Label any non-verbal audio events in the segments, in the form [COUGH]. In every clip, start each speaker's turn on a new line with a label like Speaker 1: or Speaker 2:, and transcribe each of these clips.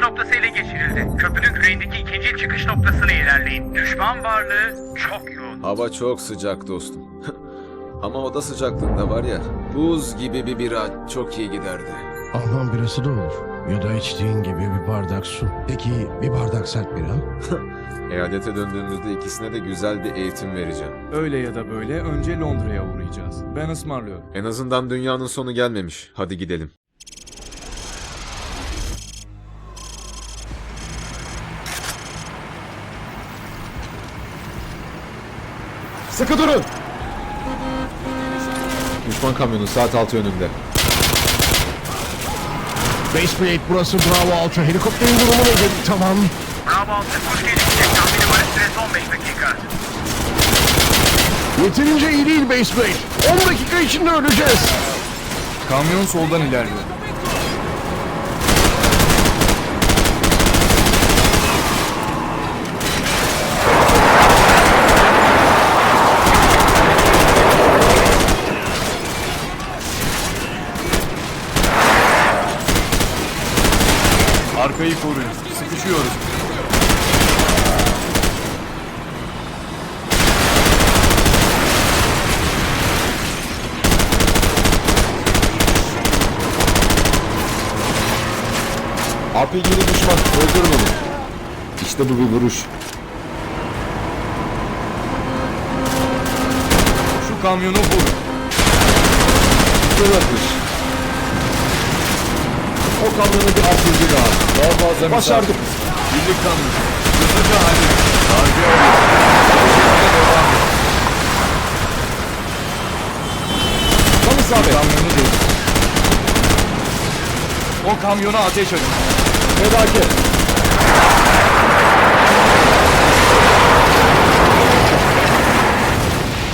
Speaker 1: noktası ele geçirildi. Köprünün güneyindeki ikinci çıkış noktasına ilerleyin. Düşman varlığı çok yoğun.
Speaker 2: Hava çok sıcak dostum. [LAUGHS] Ama oda sıcaklığında var ya, buz gibi bir bira çok iyi giderdi.
Speaker 3: Alman birası da olur. Ya da içtiğin gibi bir bardak su. Peki bir bardak sert bira? [LAUGHS]
Speaker 2: Eyalete döndüğümüzde ikisine de güzel bir eğitim vereceğim.
Speaker 4: Öyle ya da böyle önce Londra'ya uğrayacağız. Ben ısmarlıyorum.
Speaker 2: En azından dünyanın sonu gelmemiş. Hadi gidelim. Sıkı durun! Düşman kamyonu saat altı yönünde.
Speaker 3: Base Brigade burası Bravo Ultra. Helikopterin durumu nedir? Tamam.
Speaker 1: Bravo 6 kuş gelişecek. Tahmini varış süresi 15 dakika.
Speaker 3: Yeterince iyi değil Base Brigade. 10 dakika içinde öleceğiz.
Speaker 4: Kamyon soldan ilerliyor. Arkayı koruyun. Sıkışıyoruz.
Speaker 2: RPG'li düşman. Öldürün onu. İşte bu bir vuruş.
Speaker 4: Şu kamyonu vur.
Speaker 2: Güzel atış. O kamyonu bir RPG daha. Daha fazla Başardık.
Speaker 4: Birlik kamyon. Hızlıca hadi. Alıyor.
Speaker 2: Tam isabet.
Speaker 4: Kamyonu dur. O kamyona ateş açın.
Speaker 2: Fedakar.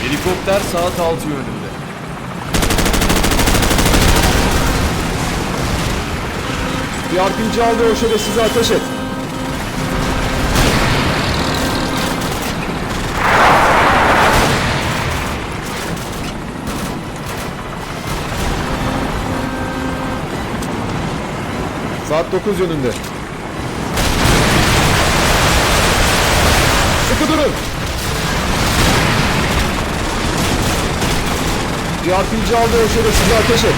Speaker 4: Helikopter saat 6 yönünde.
Speaker 2: RPG aldı o şerefsize ateş et. Saat 9 yönünde. Sıkı durun. RPG aldı o şerefsize ateş et.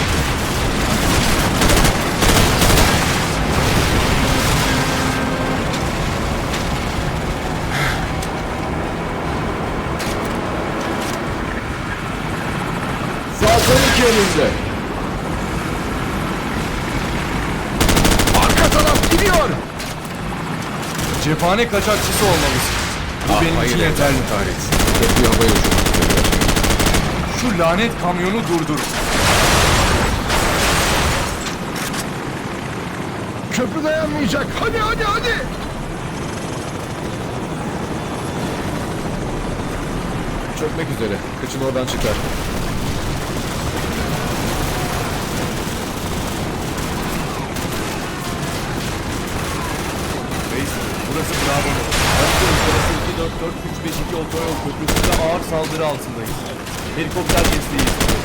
Speaker 2: Saat 12 yönünde.
Speaker 3: Arka taraf gidiyor.
Speaker 4: Cephane kaçakçısı olmalısın. Bu
Speaker 2: Ah,
Speaker 4: benim
Speaker 2: hayır
Speaker 4: için yeterli kahretsin.
Speaker 2: Uçurmak üzere.
Speaker 4: Şu lanet kamyonu durdur.
Speaker 3: Köprü dayanmayacak. Hadi hadi hadi.
Speaker 2: Çökmek üzere. Kıçını oradan çıkar.
Speaker 4: Base, burası Bravo. Harita yukarısı 244-352 otoyol köprüsünde ağır saldırı altındayız. Helikopter desteği istiyoruz.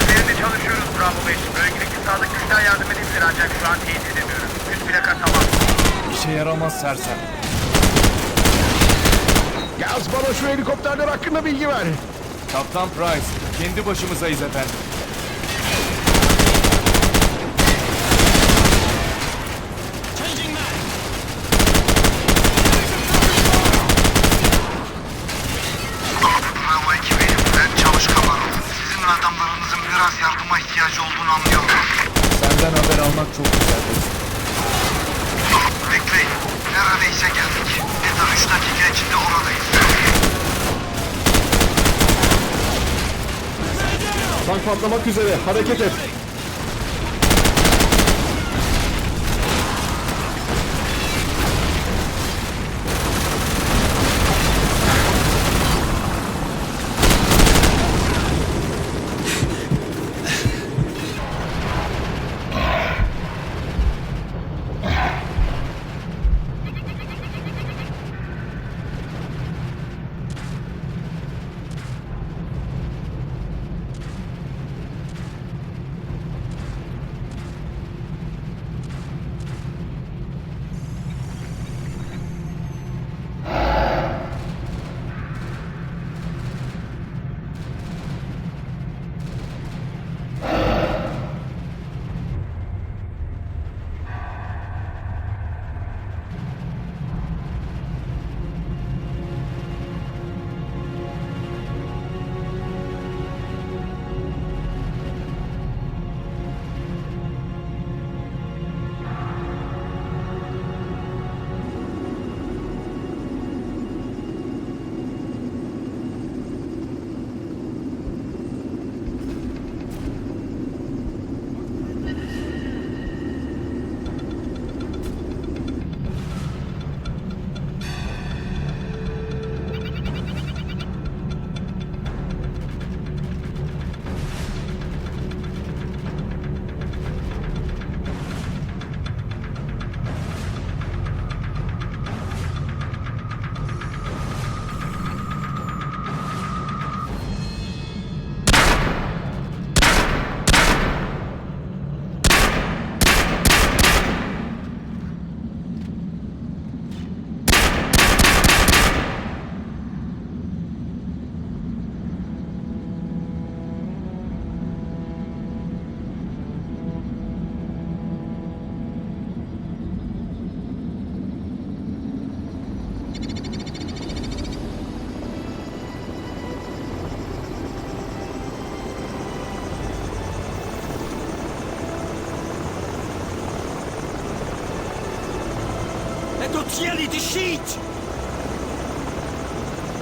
Speaker 1: Üzerinde çalışıyoruz Bravo 5. Bölgedeki sağlık güçler yardım edebilir ancak şu an teyit edemiyoruz. Üst plaka tamam.
Speaker 4: İşe yaramaz sersem.
Speaker 3: Gaz bana şu helikopterler hakkında bilgi ver.
Speaker 4: Kaptan Price, kendi başımızayız efendim.
Speaker 5: Neredeyse geldik. Eda 3 dakika içinde oradayız.
Speaker 2: Tank patlamak üzere. Hareket et.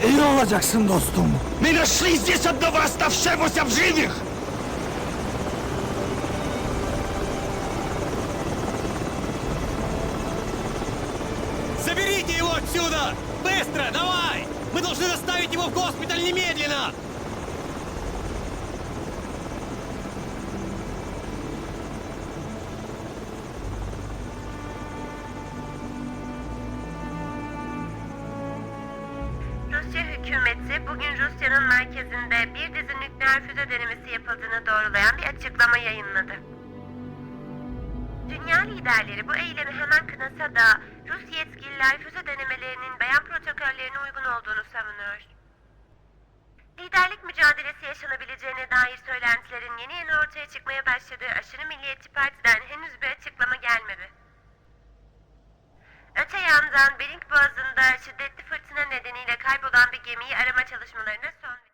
Speaker 5: İyi olacaksın dostum. Мы нашли здесь одного оставшегося в живых.
Speaker 6: Заберите его отсюда! Быстро, давай! Мы должны доставить его в госпиталь немедленно!
Speaker 7: Bugün Rusya'nın merkezinde bir dizi nükleer füze denemesi yapıldığını doğrulayan bir açıklama yayınladı. Dünya liderleri bu eylemi hemen kınasa da Rus yetkililer füze denemelerinin beyan protokollerine uygun olduğunu savunuyor. Liderlik mücadelesi yaşanabileceğine dair söylentilerin yeni yeni ortaya çıkmaya başladığı aşırı milliyetçi partiden henüz bir açıklama gelmedi. Öte yandan Bering Boğazı'nda şiddetli fırtına nedeniyle kaybolan bir gemiyi arama çalışmalarına son